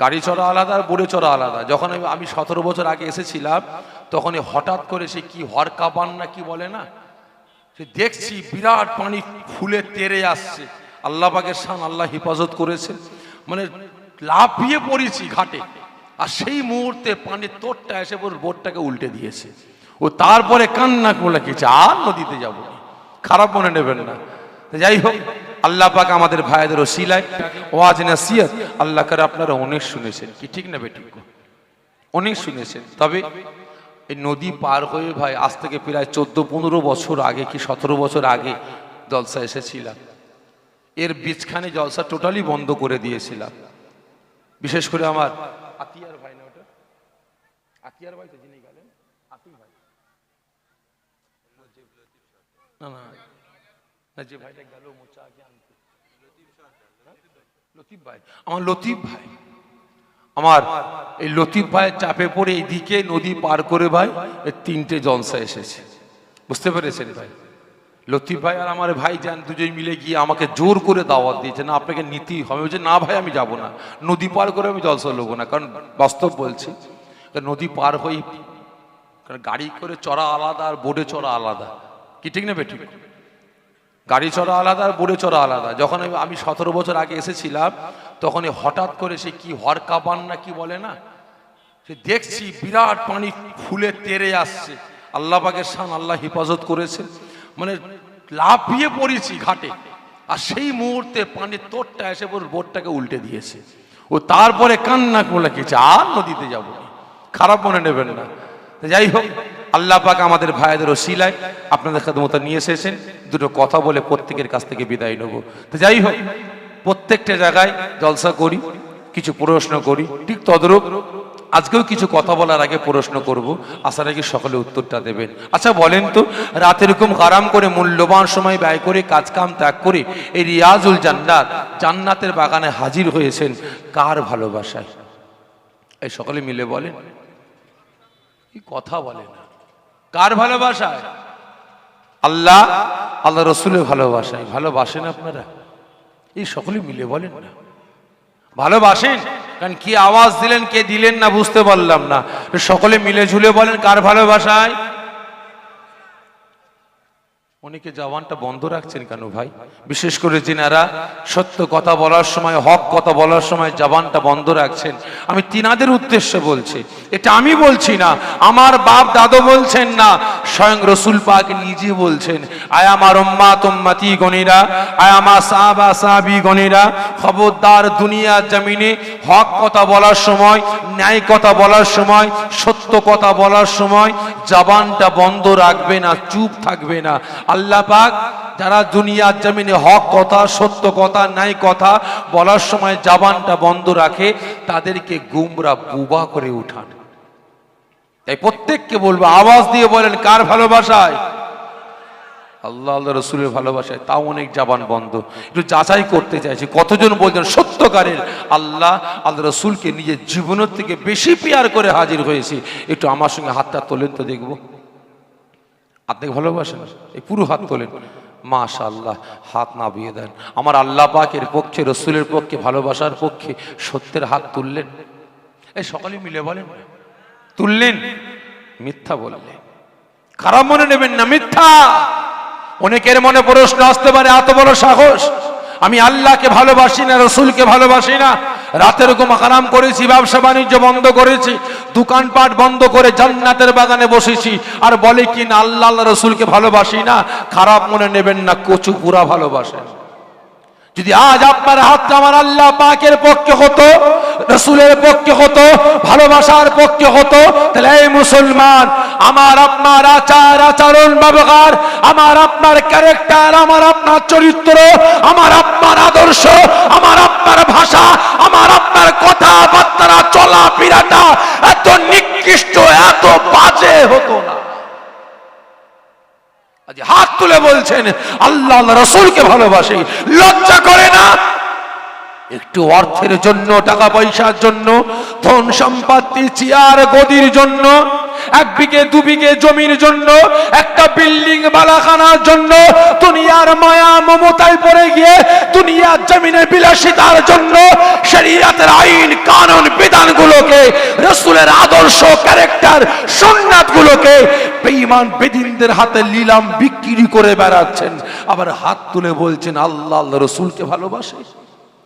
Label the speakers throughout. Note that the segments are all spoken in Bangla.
Speaker 1: গাড়ি চড়া আলাদা আর বোড়ে চড়া আলাদা। যখন আমি আমি সতেরো বছর আগে এসেছিলাম, তখন হঠাৎ করে সে কি হরকা বান না কি বলে না? সে দেখছি বিরাট পানি ফুলে তেরে আসছে। আল্লাহ পাকের শান আল্লাহ হেফাজত করেছে। মানে লাফিয়ে পড়েছি ঘাটে। আর সেই মুহূর্তে পানির তোরটা এসে পুরো বোটটাকে উল্টে দিয়েছে। ও তারপরে কান্না করে কিছু আর নদীতে যাব। খারাপ মনে নেবেন না। যাই হোক আল্লাহ পাক আমাদের ভাইদের ওসিলায় ওয়াজ নাসিয়াত আল্লাহ করে আপনারা অনেক শুনেছেন। কি ঠিক না বেঠিক অনেক শুনেছেন। তবে এই নদী পার হয়ে ভাই আজ থেকে প্রায় চোদ্দ পনেরো বছর আগে কি সতেরো বছর আগে জলসা এসেছিলাম। এর বীজখানে জলসা টোটালি বন্ধ করে দিয়েছিলাম। বিশেষ করে আমার আতিয়ার ভাই না ওটা? আতিয়ার ভাই তো যিনি গেলেন, আতিক ভাই। না না। যে ভাইটা গেল মোচা আগে আনতে। লতিফ ভাই। আমার লতিফ ভাই। আমার এই লতিফ ভাইয়ের চাপে পড়ে এইদিকে নদী পার করে ভাই তিনটে জলসা এসেছে। বুঝতে পেরেছেন ভাই? লতিফ ভাই আর আমার ভাই যান দুজন মিলে গিয়ে আমাকে জোর করে দাওয়াত দিয়েছে, না আপনাকে নিতেই হবে। বলছে, না ভাই, আমি যাব না। নদী পার করে আমি জলসা নেব না। কারণ বাস্তব বলছি নদী পার হই কারণ গাড়ি করে চড়া আলাদা আর বোর্ডে চড়া আলাদা। কি ঠিক না বেঠিক গাড়ি চড়া আলাদা আর বোর্ডে চড়া আলাদা। যখন আমি সতেরো বছর আগে এসেছিলাম, তখন হঠাৎ করে সে কি হরকা বান না কি বলে না? সে দেখছি বিরাট পানি ফুলে তেরে আসছে। আল্লাহ পাকের শান আল্লাহ হেফাজত করেছে। মানে লাফিয়ে পড়েছি ঘাটে। আর সেই মুহূর্তে পানির তোরটা এসে পুরো বোটটাকে উল্টে দিয়েছে। ও তারপরে কান্না করে কিছু আর নদীতে যাব খারাপ মনে নেবেন না। যাই হোক আল্লাহ পাক আমাদের ভাইদের ওসিলায় আপনাদের মতো নিয়ে এসেছেন। দুটো কথা বলে প্রত্যেকের কাছ থেকে বিদায় নেব। তো যাই হোক, প্রত্যেকটা জায়গায় জলসা করি, কিছু প্রশ্ন করি, ঠিক তদরূপ আজকেও কিছু কথা বলার আগে প্রশ্ন করব। আসার আগে সকলে উত্তরটা দেবেন। আচ্ছা বলেন তো, রাত এরকম আরাম করে মূল্যবান সময় ব্যয় করে কাজ কাম ত্যাগ করে এই রিয়াজুল জান্নাত জান্নাতের বাগানে হাজির হয়েছেন কার ভালোবাসায়? এই সকলে মিলে বলেন। কথা বলে না? কার ভালোবাসায়? আল্লাহ আল্লাহ রসুলের ভালোবাসায়। ভালোবাসেন আপনারা? এই সকলে মিলে বলেন না। ভালোবাসেন? কারণ কি আওয়াজ দিলেন, কে দিলেন না বুঝতে পারলাম না। সকলে মিলে ঝুলে বলেন, কার ভালোবাসায়? অনেকে জবানটা বন্ধ রাখছেন কেন ভাই? বিশেষ করে যিনারা সত্য কথা বলার সময়, হক কথা বলার সময় জবানটা বন্ধ রাখছেন। আমি তিনাদের উদ্দেশ্যে বলছি, এটা আমি বলছি না, আমার বাপ দাদু বলছেন না, স্বয়ং রসুল পাক নিজে বলছেন, আয় আমার উম্মা তুম্মাতি গণিরা, আয় আমার সাহাবা সাহাবি গণিরা, খবরদার দুনিয়া জমিনে হক কথা বলার সময়, ন্যায় কথা বলার সময়, সত্য কথা বলার সময় জবানটা বন্ধ রাখবে না, চুপ থাকবে না। আল্লাহ পাক যারা দুনিয়ার জমিনে হক কথা, সত্য কথা, ন্যায় কথা বলার সময় জাবানটা বন্ধ রাখে, তাদেরকে গুমরা বুবা করে উঠান। তাই প্রত্যেককে বলব, আওয়াজ দিয়ে বলেন, কার ভালোবাসায়? আল্লাহ আল্লাহ রসুলের ভালোবাসায়, তাও অনেক জাবান বন্ধ। একটু যাচাই করতে চাইছি, কতজন বলছেন, সত্যকারের আল্লাহ আল্লাহ রসুলকে নিজের জীবনের থেকে বেশি পেয়ার করে হাজির হয়েছে। একটু আমার সঙ্গে হাতটা তোলেন তো দেখব। আপনি ভালোবাসেন? এই পুরো হাত তোলেন। মাশা আল্লাহ হাত না বিয়ে দেন। আমার আল্লাহ পাকের পক্ষে, রসুলের পক্ষে, ভালোবাসার পক্ষে সত্যের হাত তুললেন। এই সকালে মিলে বলেন, তুললেন, মিথ্যা বললেন। খারাপ মনে নেবেন না, মিথ্যা। অনেকের মনে প্রশ্ন আসতে পারে, এত বড় সাহস। আমি আল্লাহকে ভালোবাসি না, রসুলকে ভালোবাসি না। রাতের ঘুম আরাম করেছি, ব্যবসা বাণিজ্য বন্ধ করেছি, দোকানপাট বন্ধ করে জান্নাতের বাগানে বসেছি। আর বলে কি না, আল্লাহ আল্লাহ রসুলকে ভালোবাসি না, খারাপ মনে নেবেন না, কচু পুরা ভালোবাসেন। যদি আজ আপনার হাতটা আমার আল্লাহ পাকের পক্ষে হতো, রসুলের পক্ষে হতো, ভালোবাসার পক্ষে হতো, তাহলে এই মুসলমান, আমার আপনার আচার, আচরণ, ব্যবহার, আমার আপনার ক্যারেক্টার আমার আপনার চরিত্র, আমার আপনার আদর্শ, আমার আপনার ভাষা আমার আপনার কথাবার্তা চলা ফিরাটা এত নিকৃষ্ট, এত বাজে হতো না। হাত তুলে বলছেন আল্লাহ রসুল রসুলকে ভালোবাসি। লজ্জা করে না? একটু অর্থের জন্য, টাকা পয়সার জন্য, ধন সম্পত্তি, চেয়ার, গদির জন্য এক বিঘে, দু বিঘে জমির জন্য, একটা বিল্ডিং বালাখানার জন্য, দুনিয়ার মায়া মমতায় পড়ে গিয়ে দুনিয়ার জমিনে বিলাসিতার জন্য শরীয়তের আইন, কানুন, বিধানগুলোকে, রসুলের আদর্শ, ক্যারেক্টার বেঈমান বেদিনদের হাতে লিলাম বিক্রি করে বেড়াচ্ছেন। আবার হাত তুলে বলছেন, আল্লাহ আল্লাহ রসুলকে ভালোবাসে।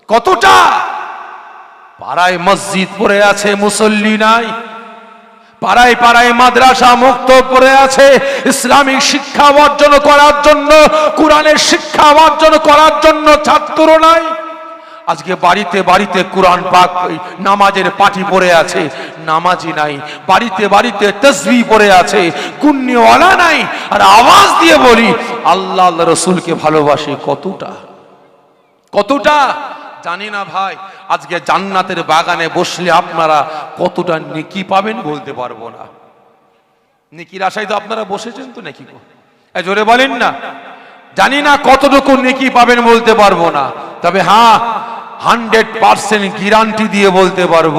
Speaker 1: কতটা? পাড়ায় মসজিদ পড়ে আছে, মুসল্লি নাই। পাড়ায় পাড়ায় মাদ্রাসা মুক্ত করে আছে। ইসলামিক শিক্ষা অর্জন করার জন্য, কোরআনের শিক্ষা অর্জন করার জন্য ছাত্র নাই। আজকে বাড়িতে বাড়িতে কোরআন পাক নামাজের পাঠি পড়ে আছে, নামাজি নাই। বাড়িতে বাড়িতে তসবি পড়ে আছে কুন্নিওয়ালা নাই। আর আওয়াজ দিয়ে বলি আল্লাহ আল্লাহ রসুলকে ভালোবাসে কতটা? কতটা? জানি না ভাই। আজকে জান্নাতের বাগানে বসলে আপনারা কতটা নেকি পাবেন বলতে পারব না। নেকির আশায় তো আপনারা বসেছেন তো নাকি জোরে বলেন না। জানি না কতটুকু নেকি পাবেন বলতে পারব না। তবে হ্যাঁ হান্ড্রেড পার্সেন্ট গ্যারান্টি দিয়ে বলতে পারব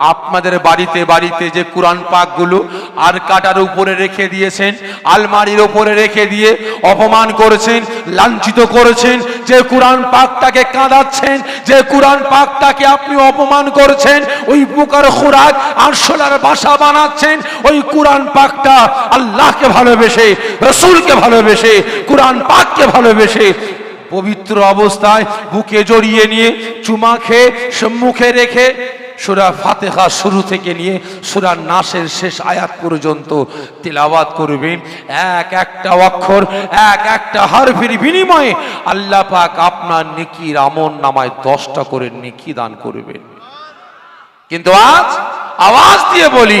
Speaker 1: আপনাদের বাড়িতে বাড়িতে যে কোরআন পাকগুলো আর কাটার উপরে রেখে দিয়েছেন, আলমারির উপরে রেখে দিয়ে অপমান করেছেন, লাঞ্ছিত করেছেন, যে কোরআন পাকটাকে কাঁদাচ্ছেন, যে কোরআন পাকটাকে আপনি অপমান করেছেন, ওই প্রকার খোরাক আর সোলার বাসা বানাচ্ছেন, ওই কোরআন পাকটা আল্লাহকে ভালোবেসে, রসুলকে ভালোবেসে, কোরআন পাককে ভালোবেসে পবিত্র অবস্থায় বুকে জড়িয়ে নিয়ে চুমা খেয়ে সম্মুখে রেখে সুরা ফাতেহা শুরু থেকে নিয়ে সুরা নাসের শেষ আয়াত পর্যন্ত তিলাওয়াত করবেন। এক একটা অক্ষর, এক একটা হারফের বিনিময়ে আল্লাহ পাক আপনার নেকির আমন নামায় দশটা করে নেকি দান করবেন। কিন্তু আজ আওয়াজ দিয়ে বলি,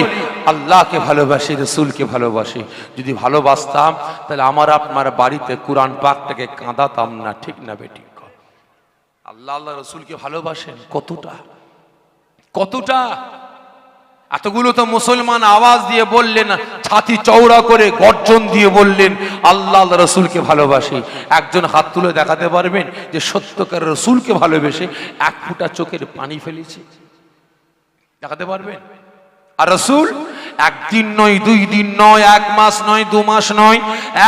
Speaker 1: আল্লাহকে ভালোবাসি, রসুলকে ভালোবাসি। যদি ভালোবাসতাম, তাহলে আমার আপনার বাড়িতে কোরআন পাকটাকে কাঁদাতাম না, ঠিক না বেটি আল্লাহ আল্লাহ, রসুলকে ভালোবাসেন কতটা? কতটা? এতগুলো তো মুসলমান আওয়াজ দিয়ে বললেন, ছাতি চওড়া করে গর্জন দিয়ে বললেন, আল্লাহ রসুলকে ভালোবাসি। একজন হাত তুলে দেখাতে পারবেন যে সত্যকার রসুলকে ভালোবেসে এক ফুটা চোখের পানি ফেলেছে। দেখাতে পারবেন? আর রসুল, একদিন নয়, দুই দিন নয়, এক মাস নয়, দু মাস নয়,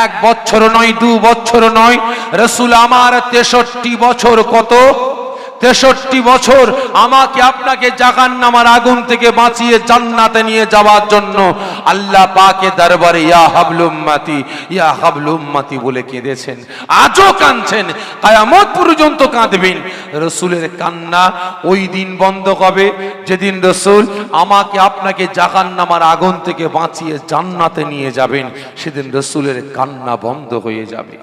Speaker 1: এক বছর নয়, দু বছর নয়, রসুল আমার তেষট্টি বছর কত? তেষট্টি বছর আমাকে আপনাকে জাগান নামার আগুন থেকে বাঁচিয়ে জান্নাতে নিয়ে যাওয়ার জন্য আল্লাহ পাকে দরবারে ইয়া হাবলুম্মাতি ইয়া হাবলুম্মাতি বলে কেঁদেছেন। আজও কাঁদছেন। কায়ামত পর্যন্ত কাঁদবেন। রসুলের কান্না ওই দিন বন্ধ হবে যেদিন রসুল আমাকে আপনাকে জাগান নামার আগুন থেকে বাঁচিয়ে জান্নাতে নিয়ে যাবেন, সেদিন রসুলের কান্না বন্ধ হয়ে যাবে।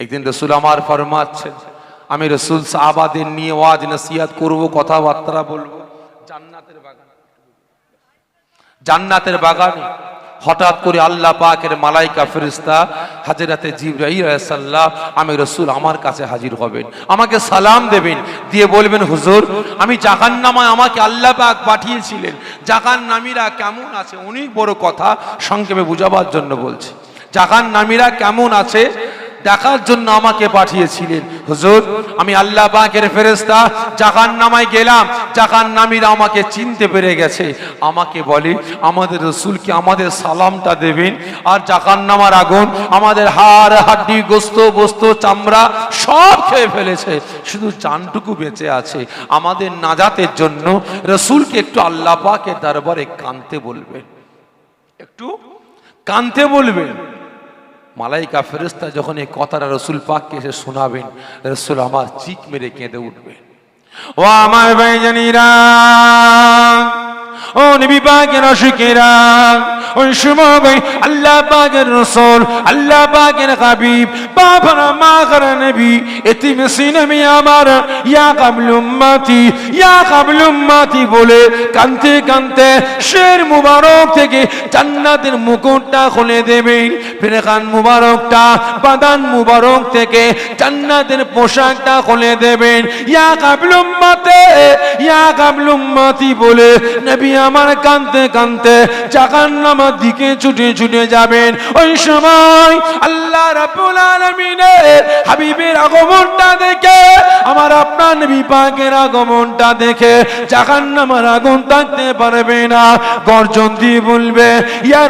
Speaker 1: একদিন রসুল আমার ফরমাচ্ছেন আমি রসুল সাহাবাদের নিয়ে ওয়াজ নসিহাত করব, কথাবার্তা বলব। জান্নাতের বাগান। জান্নাতের বাগানে হঠাৎ করে আল্লাহ পাকের মালাইকা ফেরিস্তা হাজিরাতে জিব্রাহিম আমি রসুল আমার কাছে হাজির হবেন, আমাকে সালাম দেবেন, দিয়ে বলবেন, হুজুর, আমি জাহান্নামায় আমাকে আল্লাহ পাক পাঠিয়েছিলেন। জাহান্নামীরা কেমন আছে? অনেক বড় কথা সংক্ষেপে বুঝাবার জন্য বলছি। জাহান্নামীরা কেমন আছে? দেখার জন্য আমাকে পাঠিয়েছিলেন। হুজুর, আমি আল্লাহ পাকের ফেরেস্তা জাহান নামায় গেলাম জাহান নামীরা আমাকে চিনতে পেরে গেছে। আমাকে বলে, আমাদের রসুলকে আমাদের সালামটা দেবেন, আর জাহান নামার আগুন, আমাদের হাড়, হাড্ডি, গোস্ত, বস্ত, চামড়া সব খেয়ে ফেলেছে। শুধু চানটুকু বেঁচে আছে। আমাদের নাজাতের জন্য রসুলকে একটু আল্লাহ পাকের দরবারে কানতে বলবেন। একটু কানতে বলবেন। মালাইকা ফেরিস্তা যখন এই কথাটা রসুল পাককে এসে শোনাবেন, রসুল আমার চিক মেরে কেঁদে উঠবে ও আমার ভাই জানিরা ও নবী পাকের অসুখেরা ওই সময় আল্লাহ পাকের রসুল, আল্লাহ পাকের হাবিব, বাবার মা কর নবী, এতিম সিনেমি আমার, ইয়া কাবল উম্মতি, ইয়া কাবল উম্মতি বলে কানতে কানতে শের মুবারক থেকে জান্নাতের মুকুটটা খুলে দেবেন ফেরেখান মুবারকটা বাদান মুবারক থেকে জান্নাতের পোশাকটা খুলে দেবেন ইয়া কাবল উম্মতে, ইয়া কাবল উম্মতি বলে নবী আমার কানতে কানতে জাহান্নাম জাহান্নামের দিকে ছুটে ছুটে যাবেন। ওই সময় আল্লাহ হাবিবের আগমনটা দেখে, আমার আপনার নবী আগমনটা দেখে আগুন থাকতে পারবে না। গর্জন দিয়ে বলবে, ইয়া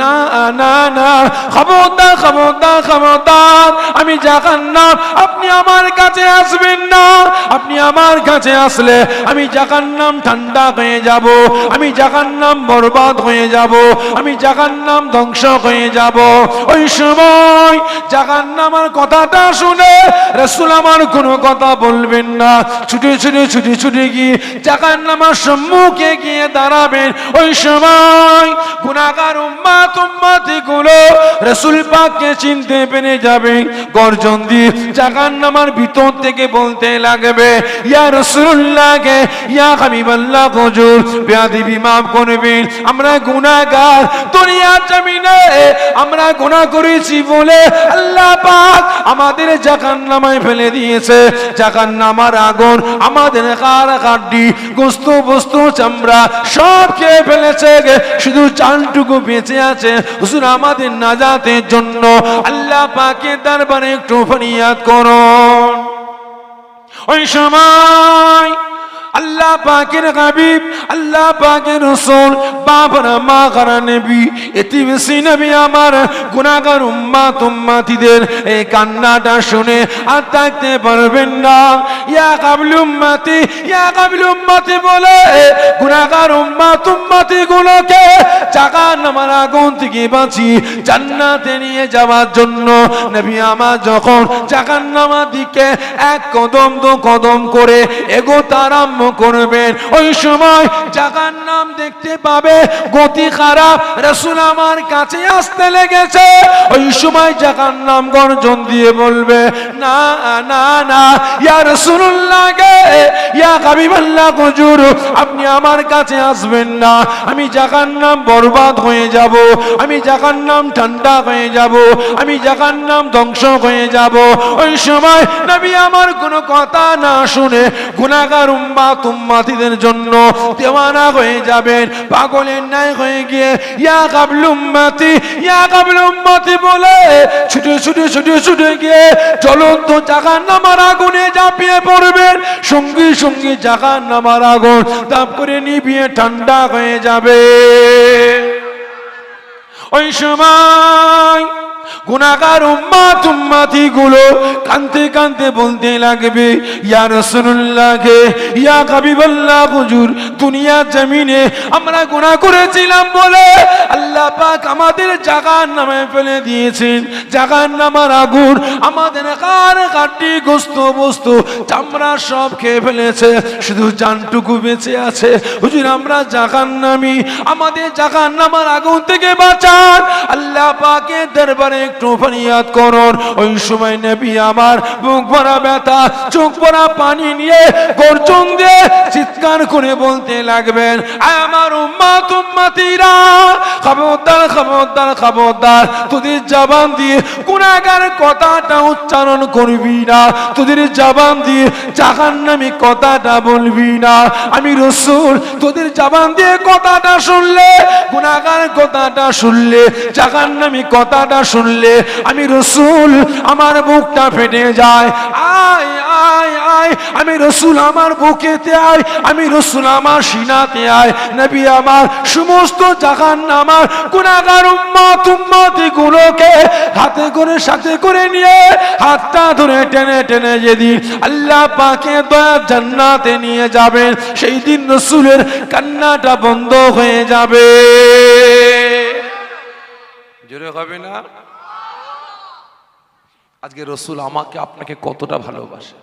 Speaker 1: না না না খবরদার খবরদার খবরদার আমি আপনি আমার কাছে আসবেন না, আপনি আমার কাছে আসলে আমি জাহান্নাম ঠান্ডা হয়ে যাব, আমি জাহান্নাম বরবাদ হয়ে যাব, আমি জাহান্নাম ধ্বংস হয়ে যাব। ওই সময় জাহান্নামার কথাটা শুনে রাসূল আমার কোনো কথা বলবেন না। ছুটে ছুটে ছুটে ছুটে গিয়ে সম্মুখে গিয়ে দাঁড়াবেন। ওই সময় উম্মাতি গুলো রাসূল পাককে চিনতে পেরে যাবে। গর্জন দিয়ে ভিতর থেকে বলতে লাগবে, ইয়া রাসূলুল্লাহকে ইয়া হাবিবাল্লাহ, হুজুর, বেয়াদবি করবেন। আমরা গুনাহগার দুনিয়া জমিনে আমরা গুনাহ করেছি বলে আল্লাহ পাক আমাদের জাহান্নামায় ফেলে দিয়েছে। জাহান্নামার আগুন, আমাদের কার কাড্ডি গোস্ত বস্তু চামড়া সব খেয়ে ফেলেছে শুধু চালটুকু বেঁচে আছে, হুজুর আমাদের নাজাতের জন্য। আল্লাহ পাকের দরবারে একটু ফরিয়াদ করুন। ওই সময় আল্লাহ পাকের হাবিব, আল্লাহ পাকের রসুল বাবার মা, কারা নবী এটি বেশি নবী আমার গুনাহগার উম্মাত উম্মাতিদের এই কান্নাটা শুনে আর থাকতে পারবেন না। ইয়া কাবল উম্মাতি, ইয়া কাবল উম্মাতি বলে, গুনাহগার উম্মাত উম্মাতি গুলোকে জাহান্নামের আগুন থেকে বাঁচি, জান্নাতে নিয়ে যাওয়ার জন্য নবী আমার যখন জাহান্নামের দিকে এক কদম, দু কদম করে এগোতে আরম্ভ করবেন। ওই সময় জাগার নাম দেখতে পাবে, গতি খারাপ, রসুল আমার কাছে আসতে লেগেছে। ওই সময় জাগার নাম গর্জন দিয়ে বলবে, না না না, ইয়া রসুল্লাহ গে, ইয়া কাবিবাল্লাহ হুজুর আপনি আমার কাছে আসবেন না। আমি জাহান্নাম বরবাদ হয়ে যাব। আমি জাহান্নাম ঠান্ডা হয়ে যাব। আমি জাহান্নাম ধ্বংস হয়ে যাব। ওই সময় নবী আমার কোনো কথা না শুনে গুনাহগার উম্মা তুম্মাতিদের জন্য দেওয়ানা হয়ে যাবেন। পাগলের ন্যায় হয়ে গিয়ে, ইয়া কাবল উম্মাতি, ইয়া কাবল উম্মাতি বলে ছুটে ছুটে ছুটে ছুটে গিয়ে জ্বলন্ত জাহান্নামার আগুনে ঝাঁপিয়ে পড়বেন। সঙ্গী সঙ্গী জাহান্নামার আগুন তাপ করে নিভিয়ে ঠান্ডা হয়ে যাবে। ওই সময় গুনাহগার উম্মাত উম্মাতি গুলো কানতে কানতে বলতে লাগবে, ইয়া রাসূলুল্লাহকে ইয়া হাবিবাল্লাহ, হুজুর দুনিয়া জমিনে আমরা গুনাহ করেছিলাম বলে আল্লাহ পাক আমাদের জাহান্নামে ফেলে দিয়েছেন। জাহান্নামের আগুন আমাদের কার কাটি গোস্ত বস্তু, চামড়া সব খেয়ে ফেলেছে, শুধু জানটুকু বেঁচে আছে। হুজুর, আমরা জাগার নামি আমাদের জাগার নামার আগুন থেকে বাঁচান আল্লাহ পাকে দরবারে একটু ফরিয়াদ করুন। ওই সময় নবী আমার বুক ভরা ব্যথা, চোখ ভরা পানি নিয়ে গর্জন দিয়ে চিৎকার করে বলতে লাগবেন আমার উম্মাত, উম্মাতিরা, খবরদার খবরদার খবরদার, তোদের জবান দিয়ে গুনাহগার কথাটা উচ্চারণ করবি না, তোদের জবান দিয়ে জাহান্নামী কথাটা বলবি না। আমি রসুল, তোদের জবান দিয়ে কথাটা শুনলে, গুনাহগার কথাটা শুনলে, জাহান্নামী কথাটা শুনলে আমি রসুল, আমার বুকটা ফেটে যায়। আয় আয় আয়, আমি রসুল, আমার বুকেতে আয়। আমি রসুল, আমার সিনাতে আয়। নবী আমার, সমস্ত জাহান আমার গুনাহগার উম্মত উম্মতি গুলোকে হাতে করে, সাথে করে নিয়ে, হাতটা ধরে টেনে টেনে যেদিন আল্লাহ পাকে দয়া জান্নাতে নিয়ে যাবেন, সেই দিন রসুলের কান্নাটা বন্ধ হয়ে যাবে। জোরে হবে না? আজকে রসুল আমাকে আপনাকে কতটা ভালোবাসে।